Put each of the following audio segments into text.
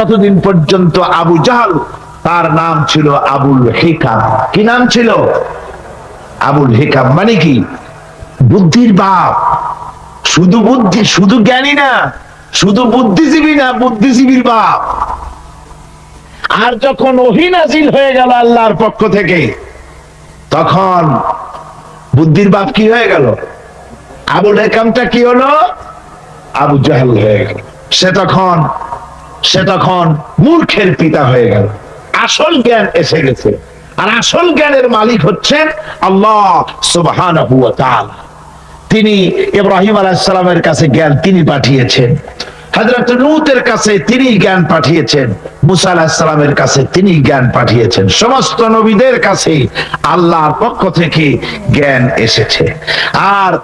ততদিন পর্যন্ত আবু জাহাল, তার নাম ছিল আবুল হিকাম। কি নাম ছিল? আবুল হিকাম মানে কি? বুদ্ধির বাপ। শুধু বুদ্ধি, শুধু জ্ঞানী না, শুধু বুদ্ধিজীবী না, বুদ্ধিজীবীর বাপ। আর যখন ওহিনাজিল হয়ে গেল আল্লাহর পক্ষ থেকে, তখন বুদ্ধির বাপ কি হয়ে গেল? আবুল হেকামটা কি হলো? আবু জাহেল হয়ে গেল। সে তখন সে তখন মূর্খের পিতা হয়ে গেল। আসল জ্ঞান এসে গেছে। আর আসল জ্ঞানের মালিক হচ্ছেন আল্লাহ তাআলা। তিনি ইব্রাহিম আলাইহিস সালামের কাছে জ্ঞান তিনি পাঠিয়েছেন। নূতের কাছে তিনি জ্ঞান পাঠিয়েছেন। মুসা কাছে তিনি জ্ঞান পাঠিয়েছেন। সমস্ত নবীদের কাছে আল্লাহর পক্ষ থেকে জ্ঞান এসেছে। আর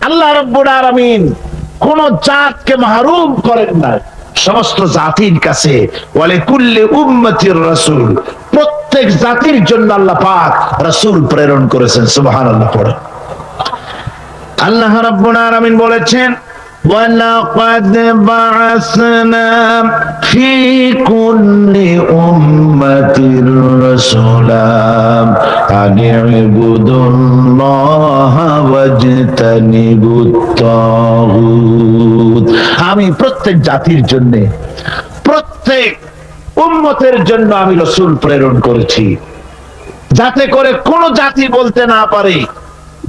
আল্লাহ রাব্বুল আলামিন কোন জাতকে মাহরুম করেন না। সমস্ত জাতির কাছে, ওয়ালে কুল্লি উম্মতির রাসূল, প্রত্যেক জাতির জন্য আল্লাহ পাক রাসূল প্রেরণ করেছেন, সুবহানাল্লাহ পড়ে। আল্লাহ রাব্বুল আলামিন বলেছেন ولقد بعثنا في كل أمة رسولا أن اعبدوا الله واجتنبوا الطاغوت আমি প্রত্যেক জাতির জন্য প্রত্যেক উম্মতের জন্য আমি রসুল প্রেরণ করেছি যাতে করে কোন জাতি বলতে না পারে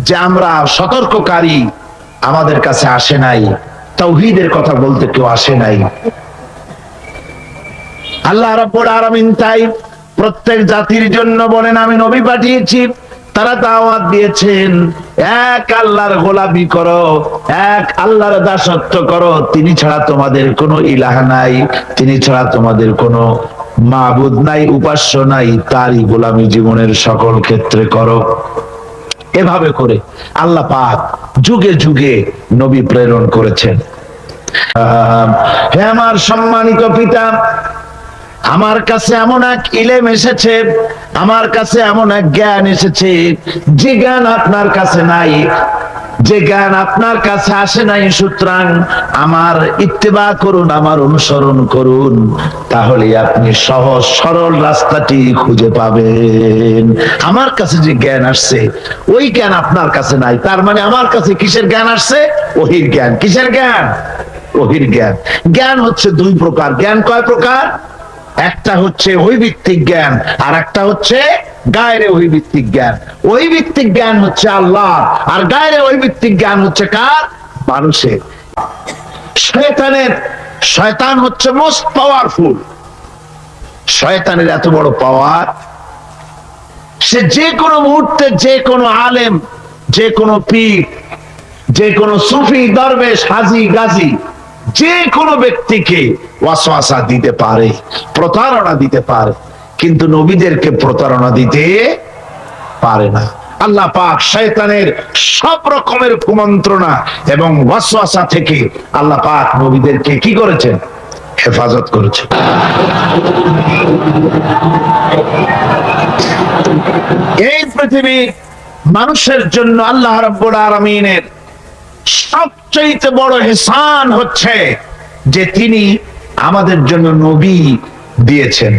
যে আমরা সতর্ককারী আমাদের কাছে আসে নাই। তৌহিদের কথা বলতে কেউ আসে নাই। আল্লাহ রাব্বুল আলামিন তাই প্রত্যেক জাতির জন্য বলেন, আমি নবী পাঠিয়েছি, তারা দাওয়াত দিয়েছেন। এক আল্লাহর গোলামি করো, এক আল্লাহর দাসত্ব করো, তিনি ছাড়া তোমাদের কোনো ইলাহ নাই, তিনি ছাড়া তোমাদের কোনো মাবুদ নাই, উপাস্য নাই, তারই গোলামি জীবনের সকল ক্ষেত্রে করো। এভাবে করে আল্লাহ পাক যুগে যুগে নবী প্রেরণ করেছেন। হ্যাঁ আমার সম্মানিত পিতা, আমার কাছে এমন এক ইলেম এসেছে, আমার কাছে এমন এক জ্ঞান এসেছে, যে জ্ঞান আপনার কাছে নাই। যে জ্ঞান আপনার কাছে আসে নাই, সুতরাং আমার ইত্তেবা করুন, আমার অনুসরণ করুন। তাহলে আপনি সহজ, সরল রাস্তাটি খুঁজে পাবেন। আমার কাছে যে জ্ঞান আসছে, ওই জ্ঞান আপনার কাছে নাই। তার মানে আমার কাছে কিসের জ্ঞান আসছে? ওহির জ্ঞান। কিসের জ্ঞান? ওহির জ্ঞান। জ্ঞান হচ্ছে দুই প্রকার। জ্ঞান কয় প্রকার? একটা হচ্ছে ওই ভিত্তিক জ্ঞান আর একটা হচ্ছে গায়ের ওই ভিত্তিক জ্ঞান। ওই ভিত্তিক জ্ঞান হচ্ছে আল্লাহ। আর গায়ের ওই ভিত্তিক জ্ঞান হচ্ছে কার? মানুষের। শয়তানের, শয়তান হচ্ছে মোস্ট পাওয়ারফুল শয়তানের এত বড় পাওয়ার সে যে কোনো মুহূর্তে যে কোনো আলেম যে কোনো পীর যে কোনো সুফি, দরবেশ, হাজি, গাজী যে কোনো ব্যক্তিকে ওয়াসওয়াসা দিতে পারে, প্রতারণা দিতে পারে। কিন্তু নবীদেরকে প্রতারণা দিতে পারে না। আল্লাহ পাক শয়তানের সব রকমের কুমন্ত্রণা এবং ওয়াসওয়াসা থেকে আল্লাহ পাক নবীদেরকে কি করেছেন? হেফাজত করেছেন। এই পৃথিবী মানুষের জন্য আল্লাহ রাব্বুল আলামিনের সবচেয়ে বড় হেসান হচ্ছে যে তিনি আমাদের জন্য নবী দিয়েছেন।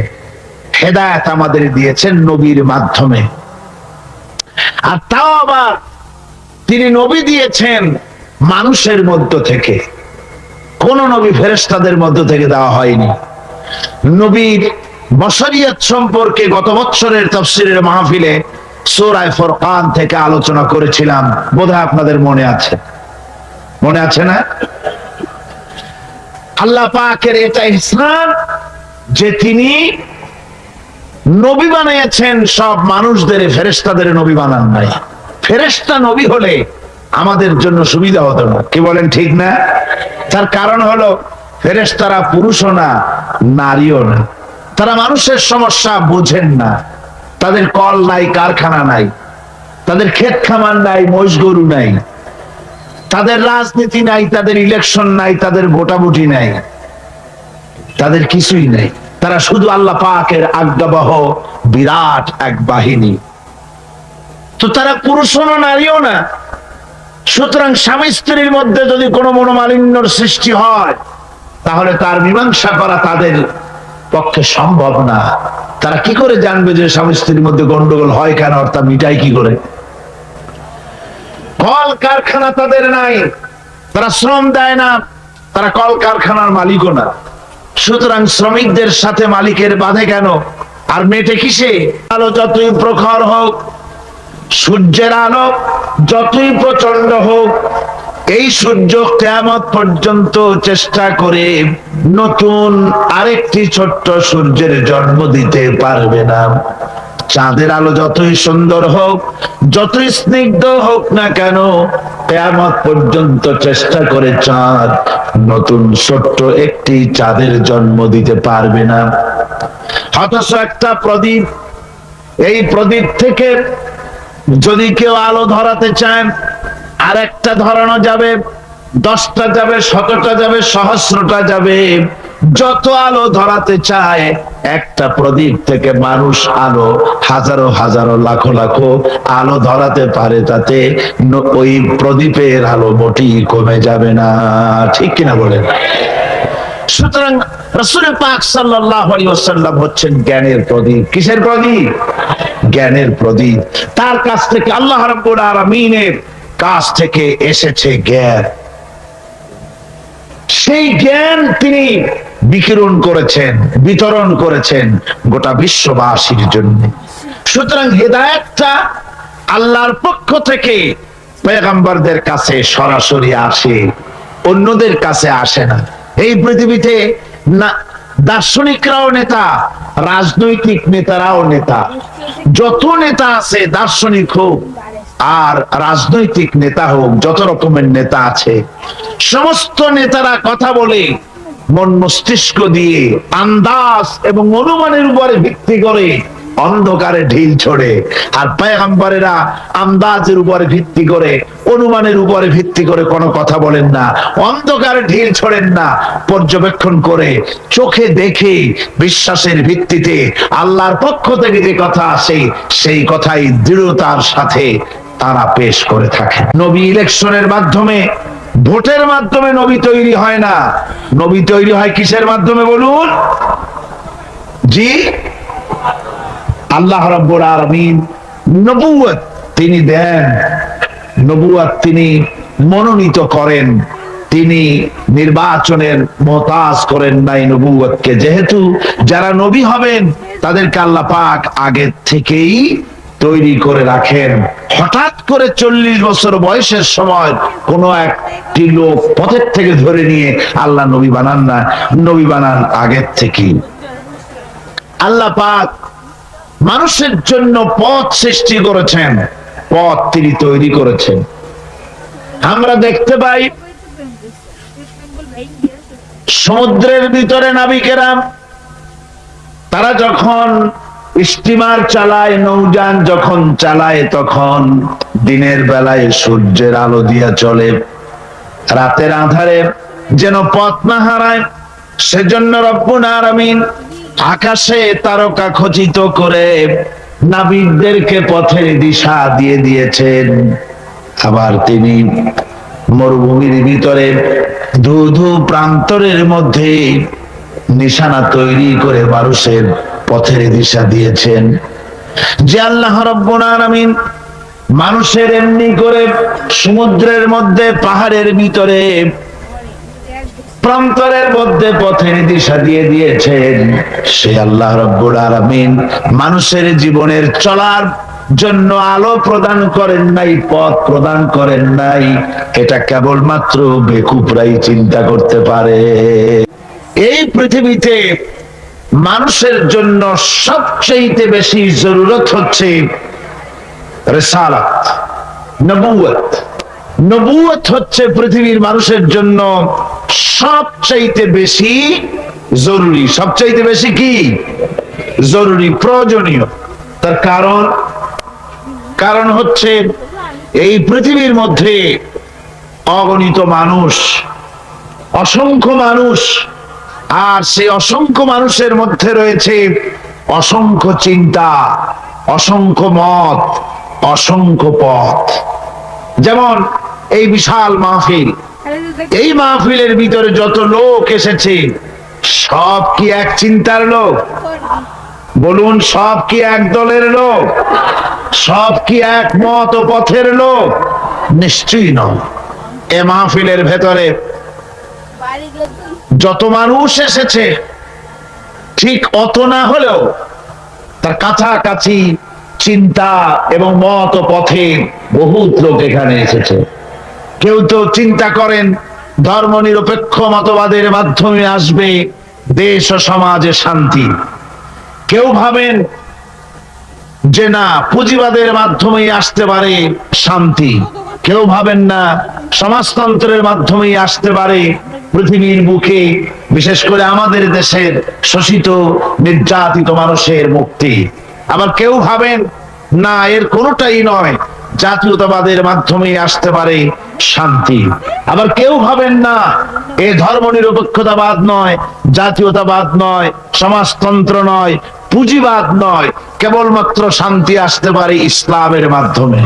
হেদায়েত আমাদের দিয়েছেন নবীর মাধ্যমে। আর তাও আবার তিনি নবী দিয়েছেন মানুষের মধ্য থেকে। কোন নবী ফেরেশতাদের মধ্য থেকে দেওয়া হয়নি। নবীর বশরিয়ত সম্পর্কে গত বছরের তফসিরের মাহফিলে সূরায়ে ফুরকান থেকে আলোচনা করেছিলাম। বোধহয় আপনাদের মনে আছে। মনে আছে না? আল্লাহ পাকের এটা ইসলাম যে তিনি নবী বানিয়েছেন, সব মানুষদের ফেরেশতাদের নবী বানান নাই। ফেরেশতা নবী হলে আমাদের জন্য সুবিধা হতো না। কি বলেন ঠিক না? তার কারণ হলো, ফেরেশতারা পুরুষও না, নারীও না। তারা মানুষের সমস্যা বোঝেন না। তাদের কল নাই, কারখানা নাই। তাদের ক্ষেত খামার নাই, মহিষ গরু নাই। তাদের রাজনীতি নাই, তাদের ইলেকশন নাই, তাদের ভোটাভুটি নাই। তাদের কিছুই নাই। তারা শুধু আল্লাহ পাকের আজ্ঞাবহ বিরাট এক বাহিনী। তো তারা পুরুষও না, নারীও না। সুতরাং স্বামী স্ত্রীর মধ্যে যদি কোনো মনোমালিন্যর সৃষ্টি হয়, তাহলে তার মীমাংসা করা তাদের পক্ষে সম্ভব না। তারা কি করে জানবে যে স্বামী স্ত্রীর মধ্যে গন্ডগোল হয় কেন অর্থাৎ মিটাই কি করে? কল কারখানা তাদের নাই। তারা শ্রম দেয় না, তারা কল কারখানার মালিকও না। সুতরাং শ্রমিকদের সাথে মালিকের বাধে কেন? আর মেটে কিসে? আলো যতই প্রখর হোক, সূর্যের আলো যতই প্রচণ্ড হোক, এই সূর্য কেমত পর্যন্ত চেষ্টা করে নতুন আরেকটি ছোট্ট সূর্যের জন্ম দিতে পারবে না। চাঁদের আলো যতই সুন্দর হোক, যতই স্নিগ্ধ হোক না কেন, কেয়ামত পর্যন্ত চেষ্টা করে চাঁদ নতুন ছোট্ট একটি চাঁদের জন্ম দিতে পারবে না। অথচ একটা প্রদীপ। এই প্রদীপ থেকে যদি কেউ আলো ধরাতে চান আর একটা ধরানো যাবে, দশটা যাবে, শতটা যাবে, সহস্রটা যাবে। যত আলো ধরাতে চায়, একটা প্রদীপ থেকে মানুষ আলো, হাজারো হাজারো লাখো লাখো আলো ধরাতে পারে তাতে ওই প্রদীপের আলো মোটি কমে যাবে না। ঠিক কিনা বলেন? সুতরাং রসুল পাক সাল্লাল্লাহু আলাইহি ওয়াসাল্লাম হচ্ছেন জ্ঞানের প্রদীপ। কিসের প্রদীপ? জ্ঞানের প্রদীপ। তার কাছ থেকে আল্লাহ রাব্বুল আলামিনের কাছ থেকে এসেছে জ্ঞান। সেই জ্ঞান তিনি বিকিরণ করেছেন, বিতরণ করেছেন গোটা বিশ্ববাসীর জন্য। সুতরাং হেদায়েতটা আল্লাহর পক্ষ থেকে পেগম্বরদের কাছে সরাসরি আসে, অন্যদের কাছে আসে না। এই পৃথিবীতে না, দার্শনিকরাও নেতা, রাজনৈতিক নেতারাও নেতা। যত নেতা আছে, দার্শনিক হোক আর রাজনৈতিক নেতা হোক, যত রকমের নেতা আছে, সমস্ত নেতারা কথা বলে মন মস্তিষ্ক দিয়ে আন্দাজ এবং অনুমানের উপরে ভিত্তি করে অন্ধকারে ঢিল ছড়ে। আর পায়গাম্বারেরা আন্দাজের উপরে ভিত্তি করে, অনুমানের উপরে ভিত্তি করে কোনো কথা বলেন না। অন্ধকারে ঢিল ছড়েন না, পর্যবেক্ষণ করে, চোখে দেখে বিশ্বাসের ভিত্তিতে আল্লাহর পক্ষ থেকে যে কথা আসে, সেই কথাই দৃঢ়তার সাথে তারা পেশ করে থাকে নবী ইলেকশনের মাধ্যমে ভোটের মাধ্যমে নবী তৈরি হয় না। নবী তৈরি হয় কিসের মাধ্যমে বলুন? জি, আল্লাহ রাব্বুল আলামিন নবুয়ত তিনি দেন। নবুয়ত তিনি মনোনীত করেন। তিনি নির্বাচনের মতাজ করেন নাই নবুয়তকে যেহেতু যারা নবী হবেন, তাদেরকে আল্লাহ পাক আগে থেকেই তৈরি করে রাখেন। হঠাৎ করে চল্লিশ বছর বয়সের সময় কোন একটি লোক পথের থেকে ধরে নিয়ে আল্লাহ নবী বানান না, নবী বানান আগের থেকেই। আল্লাহ পাক মানুষের জন্য পথ সৃষ্টি করেছেন, পথ তিনি তৈরি করেছেন। আমরা দেখতে পাই, সমুদ্রের ভিতরে নাবিকেরা তারা যখন স্টিমার চালায়, নৌযান যখন চালায়, তখন দিনের বেলায় সূর্যের আলো দিয়া চলে। রাতের আধারে যেন পথ না হারায়, সেজন্য রব্বুল আলামিন আকাশে তারকা খচিত করে নাবিকদেরকে পথের দিশা দিয়ে দিয়েছেন। আবার তিনি মরুভূমির ভিতরে ধু ধু প্রান্তরের মধ্যে নিশানা তৈরি করে মানুষের পথের দিশা দিয়েছেন। যে আল্লাহ রব্বুল আলামিন মানুষের এমনি করে সমুদ্রের মধ্যে, পাহাড়ের ভিতরে, প্রান্তরের মধ্যে পথের দিশা দিয়ে দিয়েছেন। সে আল্লাহ রব্বুল আলামিন মানুষের জীবনের চলার জন্য আলো প্রদান করেন নাই, পথ প্রদান করেন নাই। এটা কেবলমাত্র বেকুপরাই চিন্তা করতে পারে। এই পৃথিবীতে মানুষের জন্য সবচেয়ে বেশি জরুরত হচ্ছে নবুয়ত হচ্ছে পৃথিবীর মানুষের জন্য সবচাইতে বেশি জরুরি। সবচাইতে বেশি কি? জরুরি, প্রয়োজনীয়। তার কারণ? কারণ হচ্ছে এই পৃথিবীর মধ্যে অগণিত মানুষ, অসংখ্য মানুষ আর সেই অসংখ্য মানুষের মধ্যে রয়েছে অসংখ্য চিন্তা, অসংখ্য মত, অসংখ্য পথ। যেমন এই বিশাল মাহফিল। এই মাহফিলের ভিতরে যত লোক এসেছে, সব কি এক চিন্তার লোক? বলুন, সব কি এক দলের লোক? সব কি এক মত ও পথের লোক? নিশ্চয়ই নয়। এ মাহফিলের ভেতরে যত মানুষ এসেছে, ঠিক অত না হলেও তার কাছাকাছি চিন্তা এবং মত পথে বহুত লোক এখানে এসেছে। কেউ তো চিন্তা করেন, ধর্ম নিরপেক্ষ মতবাদের মাধ্যমে আসবে দেশ ও সমাজে শান্তি। কেউ ভাবেন যে না, পুঁজিবাদের মাধ্যমেই আসতে পারে শান্তি। কেউ ভাবেন না, সমাজতন্ত্রের মাধ্যমেই আসতে পারে পৃথিবীর বুকে, বিশেষ করে আমাদের দেশের শোষিত, নির্যাতিত মানুষের মুক্তি। আবার কেউ ভাবেন না, এর কোনোটাই নয়, জাতীয়তাবাদের মাধ্যমে আসতে পারে শান্তি। আবার কেউ ভাবেন না, এ ধর্ম নিরপেক্ষতাবাদ নয়, জাতীয়তাবাদ নয়, সমাজতন্ত্র নয়, পুঁজিবাদ নয়, কেবলমাত্র শান্তি আসতে পারে ইসলামের মাধ্যমে।